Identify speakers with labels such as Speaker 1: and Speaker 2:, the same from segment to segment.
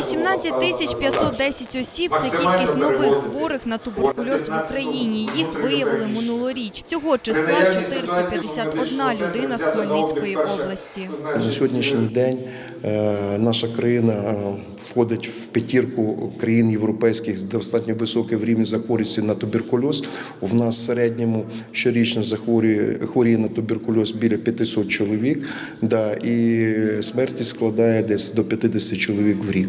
Speaker 1: 18 тисяч 510 осіб – це кількість нових хворих на туберкульоз в Україні. Їх виявили минулоріч. Цього числа 451 людина з Хмельницької області.
Speaker 2: На сьогоднішній день е, наша країна е, входить в п'ятірку країн європейських з достатньо високим рівнем захворюваності на туберкульоз. У нас в середньому щорічно захворює хворіє на туберкульоз біля 500 чоловік, да, і смертність складає десь до 50 чоловік в рік.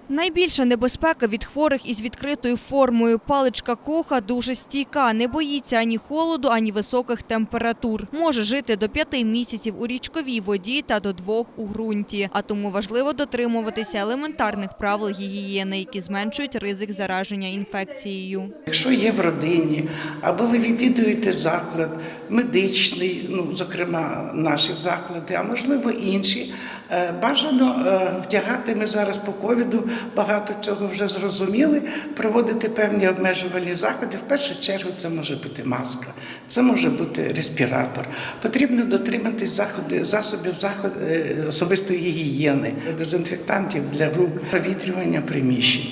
Speaker 1: Найбільша небезпека від хворих із відкритою формою. Паличка коха дуже стійка, не боїться ані холоду, ані високих температур. Може жити до п'яти місяців у річковій воді та до двох у ґрунті. А тому важливо дотримуватися елементарних правил гігієни, які зменшують ризик зараження інфекцією.
Speaker 3: Якщо є в родині, або ви відвідуєте заклад медичний, ну зокрема наші заклади, а можливо інші, е, бажано е, вдягати. Ми зараз по ковіду багато цього вже зрозуміли. Проводити певні обмежувальні заходи. В першу чергу це може бути маска, це може бути респіратор. Потрібно дотриматись заходи засобів заход, е, особистої гігієни, дезінфектантів для рук, провітрювання приміщень.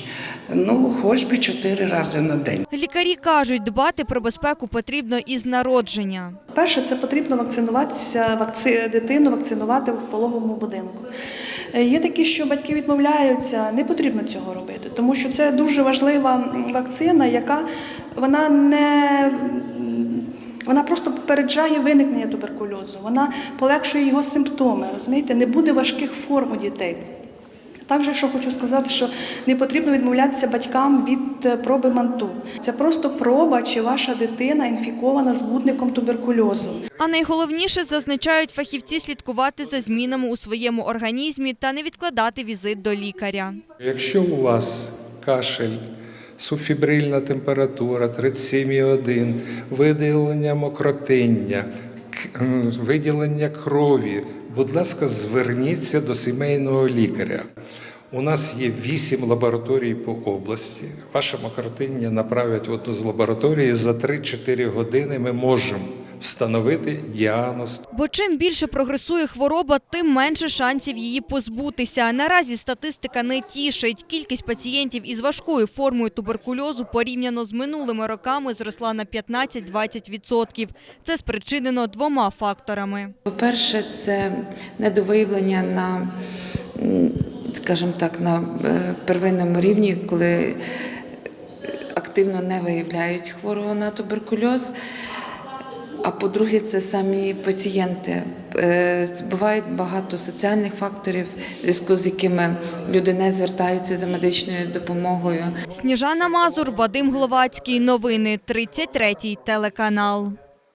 Speaker 3: Ну, хоч би чотири рази на день.
Speaker 1: Лікарі кажуть, дбати про безпеку потрібно із народження.
Speaker 4: Перше, це потрібно вакцинуватися, вакци... дитину вакцинувати в пологовому будинку. Е, Є такі, що батьки відмовляються, не потрібно цього робити, тому що це дуже важлива вакцина, яка вона не вона просто попереджає виникнення туберкульозу, вона полегшує його симптоми. Розумієте, не буде важких форм у дітей. Також, що хочу сказати, що не потрібно відмовлятися батькам від е, проби манту. Це просто проба, чи ваша дитина інфікована збудником туберкульозу.
Speaker 1: А найголовніше зазначають фахівці слідкувати за змінами у своєму організмі та не відкладати візит до лікаря.
Speaker 5: Якщо у вас кашель, субфібрильна температура 37,1, виділення мокротиння, виділення крові, будь ласка, зверніться до сімейного лікаря. У нас є вісім лабораторій по області. Ваше макартиння направлять в одну з лабораторій. За 3-4 години ми можемо встановити діагноз
Speaker 1: Бо чим більше прогресує хвороба, тим менше шансів її позбутися. Наразі статистика не тішить. Кількість пацієнтів із важкою формою туберкульозу порівняно з минулими роками зросла на 15-20%. Це спричинено двома факторами.
Speaker 6: По-перше, це недовиявлення на, скажімо так, на е, первинному рівні, коли активно не виявляють хворого на туберкульоз. А по-друге, це самі пацієнти. Е, Буває багато соціальних факторів, зв'язку з якими люди не звертаються за медичною допомогою.
Speaker 1: Сніжана Мазур, Вадим Гловацький. Новини 33 телеканал.